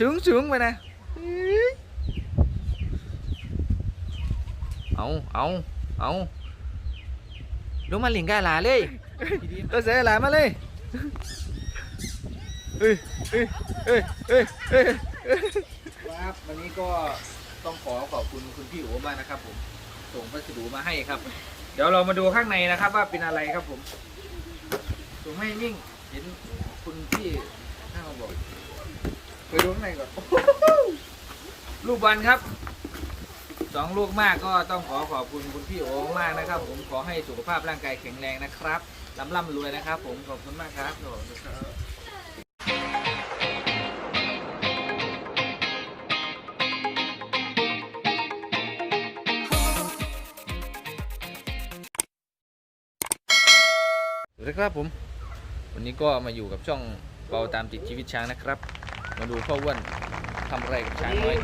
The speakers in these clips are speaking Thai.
อีกสูงสูงไปนะอื้อเอาเอาเอาลงมาหลิงกาหลาเลยตัวเสียหลามาเลยเอ้ยเอ้ยเอ้ยเอ้ยเอ้ยครับวันนี้ก็ต้องขอขอบคุณคุณพี่โอมากนะครับ ผมส่งพัสดุมาให้ครับ เดี๋ยวเรามาดูข้างในนะครับ ว่าเป็นอะไรครับผมส่งให้มิ่งเห็นคุณพี่ข้างเราบอก ไปดูข้างในก่อน ลูกบอลครับ สองลูกมากก็ต้องขอขอบคุณคุณพี่โอ๋มากนะครับ ผมขอให้สุขภาพร่างกายแข็งแรงนะครับร่ำร่ำรวยนะครับ ผมขอบคุณมากครับขอบคุณครับสวัสดีครับผม วันนี้ก็มาอยู่กับช่องเบาตามติดชีวิตช้างนะครับ มาดูพ่ออ้วนทำอะไรกับช้างน้อย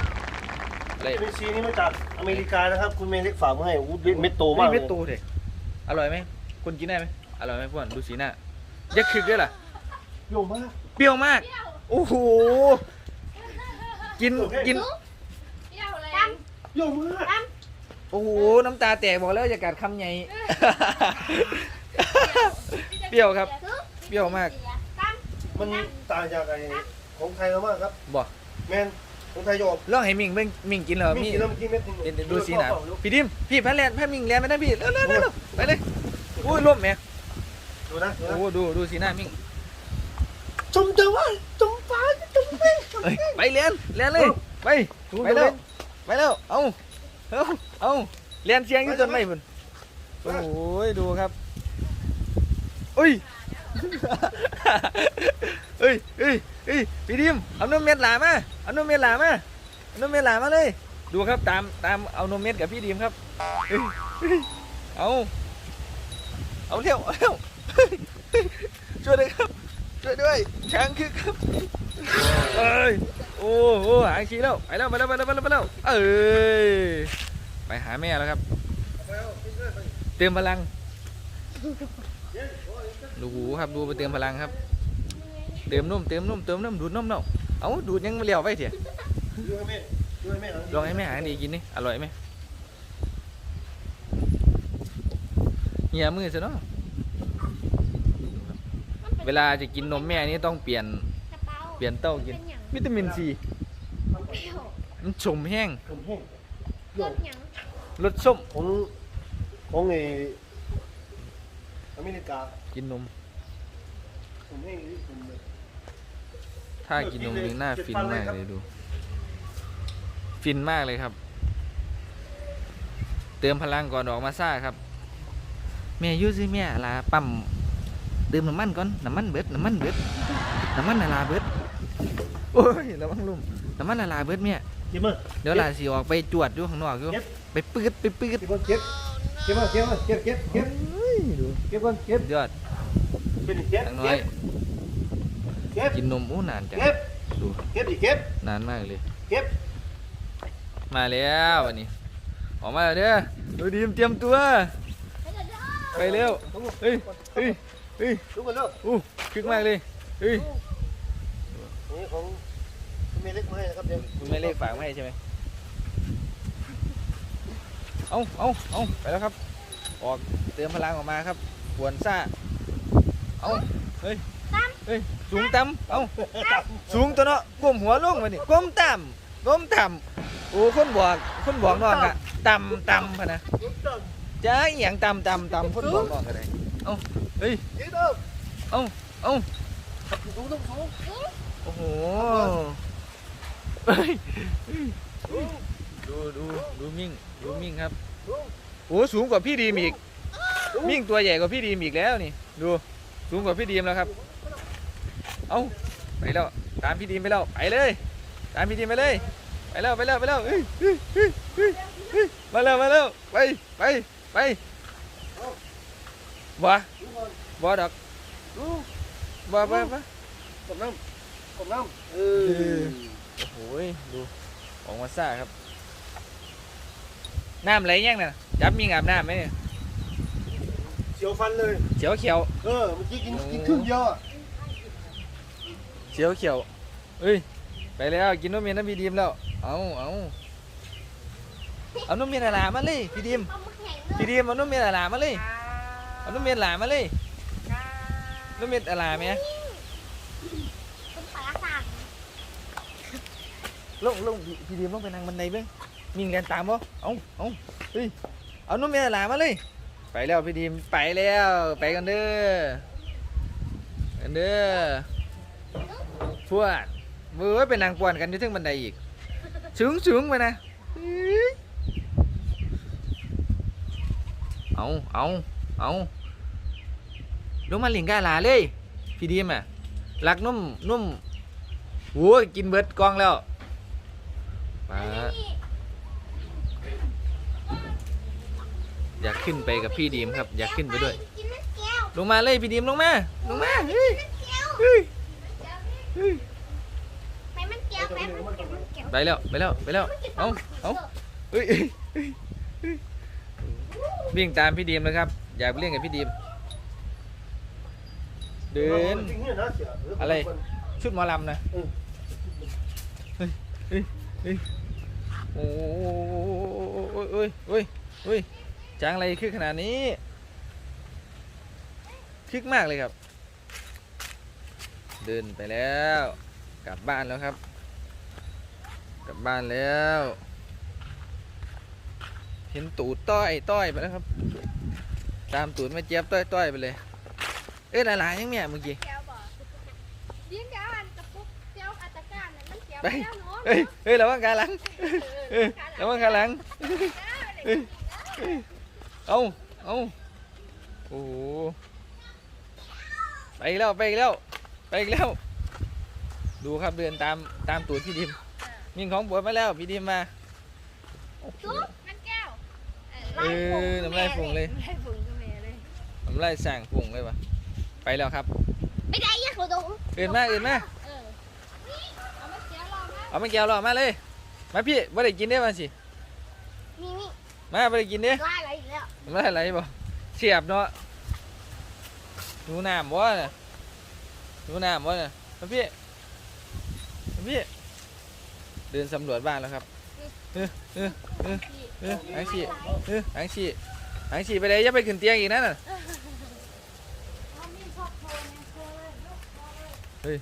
อะไรวิตามินซีนี่มาจากอเมริกานะครับ คุณเมย์เล็กฝากมาให้อู้เม็ดโตมากเม็ดโตเด็กอร่อยไหมคนกินได้ไหมอร่อยไหมพ่ออ้วนดูสีหน้ายักษ์คึกด้วยล่ะโยมมากเปรี้ยวมากโอ้โหกินกินเปรี้ยวเลยโยมมากโอ้โหน้ำตาแตกบอกแล้วอย่ากัดคำใหญ่เปรี้ยวครับ เปรี้ยวมาก มันต่างจากไอ้ ของไทยเรามากครับบอกแมนของไทยโยมลองให้มิงเบิ่งมิงกินเหรอมีมีกินแล้วเมื่อกี้เม็ดหนึงเดี๋ยวดูสีหน้าพี่ดิมพี่พันแลนพันมิงแลนไม่ได้พี่เร็วเร็วเร็วเร็วไปเลยอุ้ยล่มแหมดูนะดูนะโอ้ดูดูสีหน้ามิงจมจังวะจมฟ้าจมเป็นเอ้ยไปเรียนเรียนเลยไปไปแล้วไปแล้วเอาเอาเอาเรียนเสียงอยู่จนไม่พุ่นโอ้โหดูครับอุ้ย เอ้ยเอ้ยเอ้ยพี่ดิมเอานมเม็ดหลามาเอานมเม็ดหลามาเอานมเม็ดหลามาเลย ดูครับตามตามเอานมเม็ดกับพี่ดิมครับเอ้ยเอ้ยเอาเอาเร็วเอาเร็วช่วยด้วยครับช่วยด้วยช้างคือครับเอ้ยโอ้โหหางชี้แล้วไปแล้วไปแล้วไปแล้วไปแล้วไปแล้วเอ้ยไปหาแม่แล้วครับเติมพลัง ดูหูครับดูไปเติมพลังครับ เติมนุ่มเติมนุ่มเติมนุ่มดูดนุ่มเนาะเอาดูดยังไม่เลี้ยวไปเถอะดูให้แม่ดูให้แม่ลองให้แม่หาดีกินนี่อร่อยไหมเหี่ยมือซะเนาะเวลาจะกินนมแม่นี่ต้องเปลี่ยนเปลี่ยนเต้ากินวิตามินซีเปรี้ยวมันชมแห้งผมแห้งรสหยังรสส้มของของไอ้อ เมริกากินนม ผมแห้งนี่ผมเลยถ้ากินนมนี่น่าฟินมากเลยดู ฟินมากเลยครับ เติมพลังก่อนออกมาซ่าครับแม่อยูซิแม่ลาปั๊มเติมน้ำมันก่อนน้ำมันเบิดน้ำมันเบิดน้ำมันนาลาเบิดโอ้ยระวังลุ่มน้ำมันนาลาเบิดแม่เก็บมาเดี๋ยวลาสิออกไปจวดอยู่ข้างนอกอยู่เก็บไปปืดไปปืดเก็บมาเก็บเก็บมาเก็บมาเก็บเก็บเก็บเฮ้ย ดูเก็บก่อนเก็บยอดเป็นเก็บทั้งน้อเก็ยบเก็บกินนมอู้นานจังเก็บดูเก็บอีกเก็บนานมากเลยเก็บมาแล้ววันนี้ออกมาแล้วเด้อดูดีมเตรียมตัว ไปเร็วเฮ้ยเฮ้ยเฮ้ยดูกันเร็วอู้คึกมากเลยเฮ้ยนี่ของคุณเมย์เล็กมาให้นะครับเดี๋ยวคุณไม่เลขฝากมาให้ใช่ไหมเอาเอาเอาไปแล้วครับ ออกเติมพลังออกมาครับปวนซ่า เอาเฮ้ย เฮ้ย สูงต่ำเอาสูงตัวเนาะก้มหัวลงมานี่ก้มต่ำก้มต่ำโอ้คนบอกคนบอกน้องอะต่ำต่ำพะนะจ้าอหย่างต่ำต่ำต่ำคนบอกน้องอะไรเอาเฮ้ยยืดเด้อเอาเอาสูงต้องสูงโอ้โหเฮ้ยดูดูดูมิ่งดูมิ่งครับ โอ้สูงกว่าพี่ดีมอีกมิ่งตัวใหญ่กว่าพี่ดีมอีกแล้วนี่ ดูสูงกว่าพี่ดีมแล้วครับ เอาไปแล้วตามพี่ดีมไปแล้วไปเลย ตามพี่ดีมไปเลยไปแล้วไปแล้วไปแล้วเฮ้ยเฮ้ยเฮ้ยเฮ้ยเฮ้ยมาแล้วมาแล้วไปไปไปบ่บ่ดอกดูบ่บ่บ่กดน้ำกดน้ำเออโอ้โหดูออกมาซ่าครับน้ำไหลยังน่ะ จับมีอาบน้ำไหมเนี่ยเสียวฟันเลย เขียวเขียวเออเมื่อกี้กินกินครึ่งเดียวอะเขียวเขียวเอ้ยไปแล้วกินนมเมียน้ำพี่ดีมแล้ว เอาเอาเอานมเมียหลามาเลยพี่ดีมเอามาแข่งด้วยพี่ดีมเอานมเมียหลามาเลยเอานมเมียหลามาเลยนมเมียหลาไหมเป็นปลาสั่งลงลงพี่พี่ดีมลงไปนั่งบันไดเบ้งมีเงินตามบ่เอาเอาเฮ้ย เอานุ่มเมียหลามาเลย ไปแล้วพี่ดีมไปแล้ว ไปกันเด้อกันเด้อพวดเว้ยเป็นนางปวนกันอยู่ถึงบันไดอีกสูงสูงไปนะเฮ้ยเอาเอาเอาลงมาหลิงกาหลาเลย พี่ดีมอะรักนุ่มนุ่มโว้ยกินเบิดกองแล้วมา อยากขึ้นไปกับพี่ดีมครับ อยากขึ้นไปด้วยกินน้ำแก้วลงมาเลยพี่ดีมลงมาลงมาเฮ้ยน้ำแก้วเฮ้ยเฮ้ยไปมันแก้วไปมันแก้วมันแก้วไปแล้วไปแล้วไปแล้วเอาเอาเฮ้ยเฮ้ยเฮ้ยเฮ้ยวิ่งตามพี่ดีมเลยครับ อยากไปเล่นกับพี่ดีมเดินจริงเนี่ยนะเสียอะไรชุดหมอลำนะเออเฮ้ยเฮ้ยเฮ้ยโอ้ยโอ้ยโอ้ยโอ้ย จางอะไรคือขนาดนี้คึกมากเลยครับ เดินไปแล้ว กลับบ้านแล้วครับ กลับบ้านแล้ว เห็นตูดต้อยต้อยไปแล้วครับ ตามตูดมาเจี๊ยบต้อยต้อยไปเลย เอ้ยหลายๆยังเมียเมื่อกี้แก้วบ่เลี้ยงแก้วอันกระปุกแก้วอัตตการเนี่ยมันแก้วไปแก้วเนาะเฮ้ยเฮ้ยระวังขาหลังเฮ้ยระวังขาหลัง เฮ้ยเฮ้ยเอาเอาโอ้โหไปอีกแล้วไปอีกแล้วไปอีกแล้ว ดูครับเดินตามตามตูดพี่ดิมมีของบวชมาแล้วพี่ดิมมาซุปมันแก้วเออน้ำลายฟูงเลยน้ำลายฟูงก็แม่เลยผมไล่สั่งปุ่งเลยวะไปแล้วครับ ไม่ได้ยังเขาดงอื่นมาอื่นมาเออนี่เอามาแก้วรอมาเอามาแก้วหรอมาเลย มาพี่ไม่ได้กินได้มาสินี่นี่มาไม่ได้กินเด้ ไล่อะไรอีกแล้วไม่อะไรบ่เสียบเนาะหนูน้ำบ่น่ะหนูน้ำบ่น่ะพี่พี่เดินสำรวจบ้านแล้วครับเออเออเออเออหางฉีเออหางฉีหางฉีไปเลยอย่าไปขึ้นเตียงอีกนั่นน่ะเฮ้ย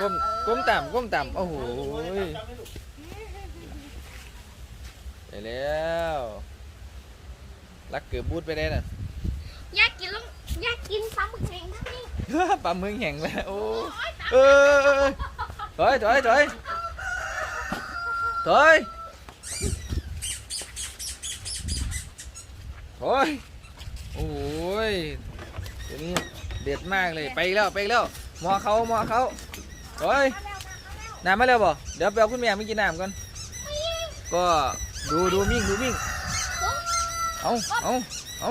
ก้มก้มต่ำก้มต่ำโอ้โห แล้วรักเกือบบูดไปได้น่ะอยากกินลูกอยากกินปลาหมึกแห้งทั้งนี้ปลาหมึงแห้งแล้วโอ้เออถอยถอยถอยถอยถอยโอ้ยตัวนี้เด็ดมากเลยไปอีกแล้วไปอีกแล้วมอเขามอเขาถอยน้ำมาแล้วบ่เดี๋ยวไปเอาคุณแม่มากินน้ำก่อนก็ ดูดูมิ่งดูมิ่งเอาเอาเอา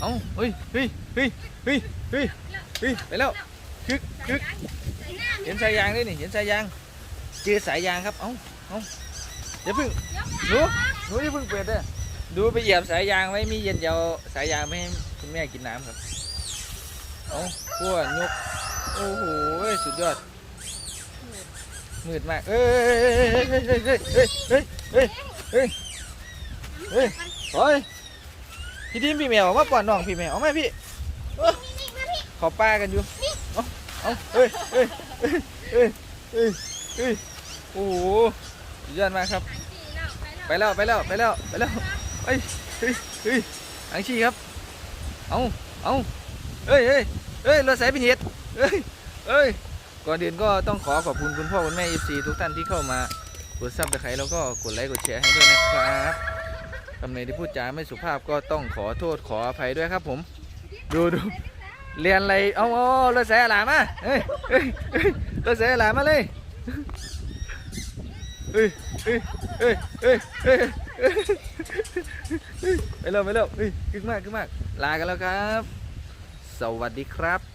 เอาเฮ้ยเฮ้ยเฮ้ยเฮ้ยเฮ้ยเฮ้ยไปแล้วคึกคึกเห็นสายยางด้วยนี่เห็นสายยางเจอสายยางครับเอาเอาเดี๋ยวพึ่งหนูหนูอย่เพึ่งเปิดเด้อดูไปเหยียบสายยางไว้มีเย็นเดียวสายยางไม่ให้คุณแม่กินน้ำครับเอาขั้วยกโอ้โหสุดยอดมืดมากเอ้ยเฮ้ยเฮ้ยเฮ้ยเฮ้ยเฮ้ยเฮ้ยเฮ้ยเฮ้ยพี่ ดิมพี่แมวออกมาก่อนน้องพี่แมวออกมาพี่เอ้อขอป้ากันอยู่เอาเอาเฮ้ยเฮ้ยเฮ้ยเฮ้ยเฮ้ยเฮ้ยโอ้โหสุดยอดมากครับ ไปแล้วไปแล้วไปแล้วไปแล้วเฮ้ยเฮ้ยเฮ้ยอังชีครับ เอาเอาเฮ้ยเฮ้ยเฮ้ยรถสายเป็นเหตุเฮ้ยเฮ้ยก่อนอื่นก็ต้องขอขอบคุณคุณพ่อคุณแม่เอฟซีทุกท่านที่เข้ามากดซับสไครต์แล้วก็กดไลค์กดแชร์ให้ด้วยนะครับ คำไหนที่พูดจาไม่สุภาพก็ต้องขอโทษขออภัยด้วยครับผม ดูดูเรียนอะไรเอาเอรถแสหลามาเฮ้ยเฮ้ยเฮ้ยรถแสหลามาเลยเฮ้ยเฮ้ยเฮ้ยเฮ้ยเฮ้ยเฮ้ยไปเร็วไปเร็วเฮ้ยกึกมากกึกมาก ลากันแล้วครับ สวัสดีครับ